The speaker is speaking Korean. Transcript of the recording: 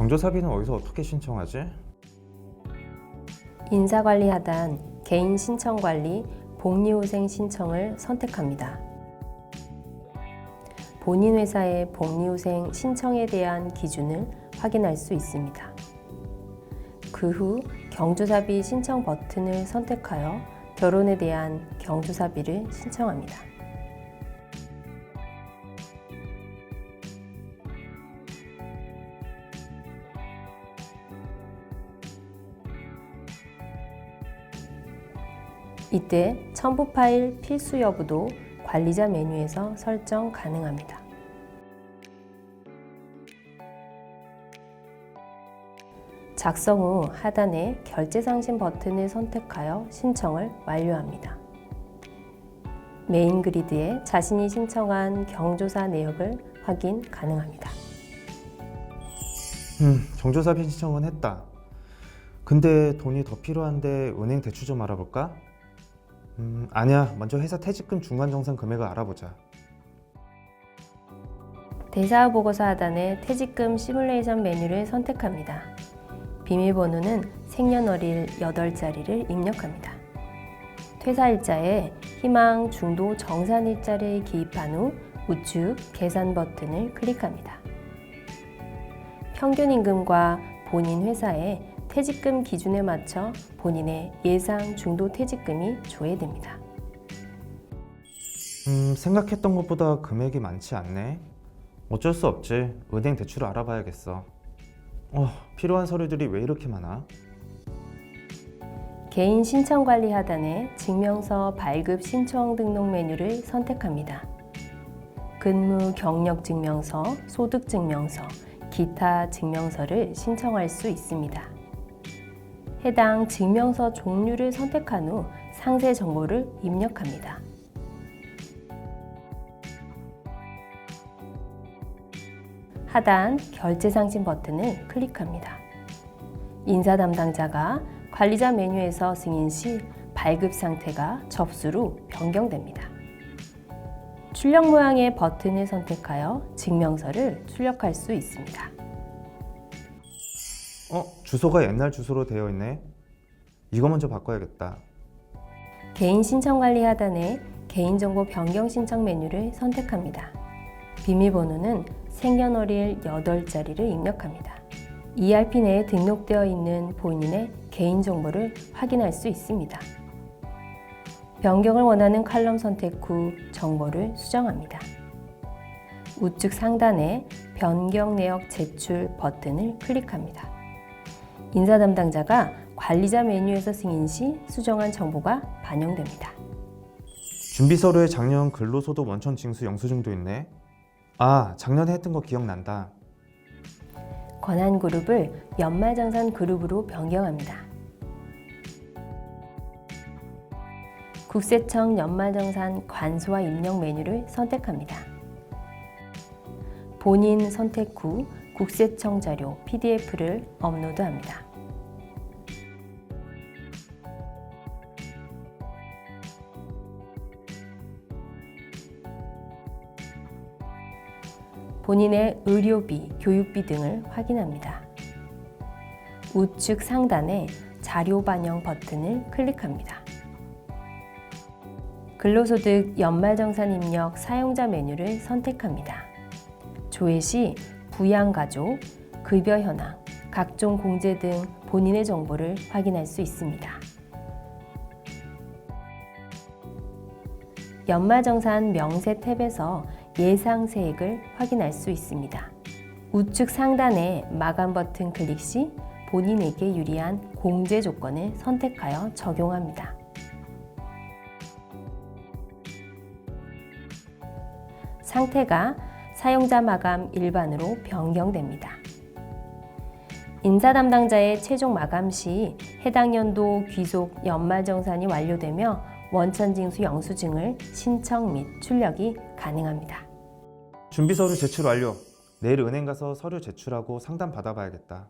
경조사비는 어디서 어떻게 신청하지? 인사관리 하단 개인 신청 관리 복리후생 신청을 선택합니다. 본인 회사의 복리후생 신청에 대한 기준을 확인할 수 있습니다. 그 후 경조사비 신청 버튼을 선택하여 결혼에 대한 경조사비를 신청합니다. 이때 첨부 파일 필수 여부도 관리자 메뉴에서 설정 가능합니다. 작성 후 하단의 결제 상신 버튼을 선택하여 신청을 완료합니다. 메인 그리드에 자신이 신청한 경조사 내역을 확인 가능합니다. 음, 경조사비 신청은 했다. 근데 돈이 더 필요한데 은행 대출 좀 알아볼까? 음, 아니야. 먼저 회사 퇴직금 중간 정산 금액을 알아보자. 대사 보고서 하단의 퇴직금 시뮬레이션 메뉴를 선택합니다. 비밀번호는 생년월일 8자리를 입력합니다. 퇴사일자에 희망 중도 정산일자를 기입한 후 우측 계산 버튼을 클릭합니다. 평균 임금과 본인 회사의 퇴직금 기준에 맞춰 본인의 예상 중도 퇴직금이 조회됩니다. 음, 생각했던 것보다 금액이 많지 않네. 어쩔 수 없지. 은행 대출을 알아봐야겠어. 어, 필요한 서류들이 왜 이렇게 많아? 개인 신청 관리 하단에 증명서 발급 신청 등록 메뉴를 선택합니다. 근무 경력 증명서, 소득 증명서, 기타 증명서를 신청할 수 있습니다. 해당 증명서 종류를 선택한 후 상세 정보를 입력합니다. 하단 결제 상신 버튼을 클릭합니다. 인사 담당자가 관리자 메뉴에서 승인 시 발급 상태가 접수로 변경됩니다. 출력 모양의 버튼을 선택하여 증명서를 출력할 수 있습니다. 어, 주소가 옛날 주소로 되어 있네. 이거 먼저 바꿔야겠다. 개인 신청 관리 하단에 개인정보 변경 신청 메뉴를 선택합니다. 비밀번호는 생년월일 8자리를 입력합니다. ERP 내에 등록되어 있는 본인의 개인정보를 확인할 수 있습니다. 변경을 원하는 칼럼 선택 후 정보를 수정합니다. 우측 상단에 변경 내역 제출 버튼을 클릭합니다. 인사 담당자가 관리자 메뉴에서 승인 시 수정한 정보가 반영됩니다. 준비 서류에 작년 근로소득 원천 징수 영수증도 있네. 아, 작년에 했던 거 기억난다. 권한 그룹을 연말정산 그룹으로 변경합니다. 국세청 연말정산 관소와 입력 메뉴를 선택합니다. 본인 선택 후 국세청 자료 PDF를 업로드합니다. 본인의 의료비, 교육비 등을 확인합니다. 우측 상단에 자료 반영 버튼을 클릭합니다. 근로소득 연말정산 입력 사용자 메뉴를 선택합니다. 조회 시 부양가족, 급여 현황, 각종 공제 등 본인의 정보를 확인할 수 있습니다. 연말정산 명세 탭에서 예상 세액을 확인할 수 있습니다. 우측 상단의 마감 버튼 클릭 시 본인에게 유리한 공제 조건을 선택하여 적용합니다. 상태가 사용자 마감 일반으로 변경됩니다. 인사 담당자의 최종 마감 시 해당 연도 귀속 연말 정산이 완료되며 원천징수 영수증을 신청 및 출력이 가능합니다. 준비 서류 제출 완료. 내일 은행 가서 서류 제출하고 상담 받아봐야겠다.